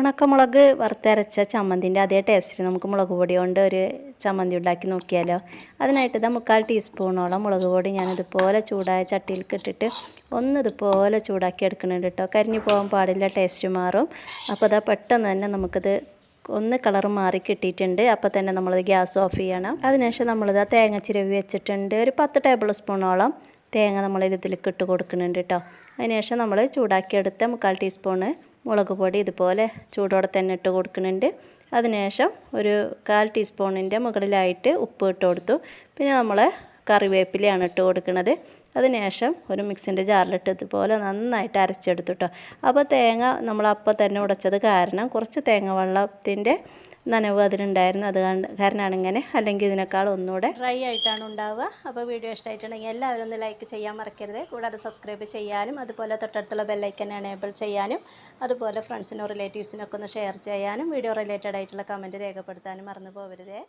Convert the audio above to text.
ഉണക്കമുളക് വറുത്തരച്ച ചമ്മന്തിന്റെ അതേ ടേസ്റ്റിൽ നമുക്ക് മുളക് പൊടി കൊണ്ട് ഒരു ചമ്മന്തി ഉണ്ടാക്കി നോക്കിയാലോ. അതിനായിട്ട് ഇതാ മുക്കാൽ ടീസ്പൂണോളം മുളക് പൊടി ഞാനിതുപോലെ ചൂടായ ചട്ടിയിലേക്ക് ഇട്ടിട്ട് ഒന്ന് ഇതുപോലെ ചൂടാക്കി എടുക്കുന്നുണ്ട് കേട്ടോ. കരിഞ്ഞു പോകാൻ പാടില്ല ടേസ്റ്റ് മാറും. അപ്പോൾ അതാ പെട്ടെന്ന് തന്നെ നമുക്കിത് ഒന്ന് കളർ മാറി കിട്ടിയിട്ടുണ്ട്. അപ്പോൾ തന്നെ നമ്മളത് ഗ്യാസ് ഓഫ് ചെയ്യണം. അതിനുശേഷം നമ്മളിത് തേങ്ങ ചിരവി വെച്ചിട്ടുണ്ട്. ഒരു പത്ത് ടേബിൾ സ്പൂണോളം തേങ്ങ നമ്മൾ ഇതിലേക്ക് ഇട്ട് കൊടുക്കുന്നുണ്ട് കേട്ടോ. അതിനുശേഷം നമ്മൾ ചൂടാക്കിയെടുത്ത മുക്കാൽ ടീസ്പൂണ് മുളക് പൊടി ഇതുപോലെ ചൂടോടെ തന്നെ ഇട്ട് കൊടുക്കുന്നുണ്ട്. അതിനുശേഷം ഒരു കാൽ ടീസ്പൂണിന്റെ മുകളിലായിട്ട് ഉപ്പ് ഇട്ട് കൊടുത്തു. പിന്നെ നമ്മൾ കറിവേപ്പിലയാണ് ഇട്ട് കൊടുക്കുന്നത്. അതിനുശേഷം ഒരു മിക്സിന്റെ ജാറിലിട്ട് ഇതുപോലെ നന്നായിട്ട് അരച്ചെടുത്തു കേട്ടോ അപ്പോൾ തേങ്ങ നമ്മൾ അപ്പം തന്നെ ഉടച്ചത് കാരണം കുറച്ച് തേങ്ങ വെള്ളത്തിന്റെ നനവ് അതിനുണ്ടായിരുന്നു അത് കാരണമാണ് ഇങ്ങനെ അല്ലെങ്കിൽ ഇതിനേക്കാൾ ഒന്നുകൂടെ ഡ്രൈ ആയിട്ടാണ് ഉണ്ടാവുക. അപ്പോൾ വീഡിയോ ഇഷ്ടമായിട്ടുണ്ടെങ്കിൽ എല്ലാവരും ഒന്ന് ലൈക്ക് ചെയ്യാൻ മറക്കരുത്. കൂടാതെ സബ്സ്ക്രൈബ് ചെയ്യാനും അതുപോലെ തൊട്ടടുത്തുള്ള ബെല്ലൈക്കൻ എനേബിൾ ചെയ്യാനും അതുപോലെ ഫ്രണ്ട്സിനോ റിലേറ്റീവ്സിനൊക്കെ ഒന്ന് ഷെയർ ചെയ്യാനും വീഡിയോ റിലേറ്റഡ് ആയിട്ടുള്ള കമന്റ് രേഖപ്പെടുത്താനും മറന്നു പോകരുതേ.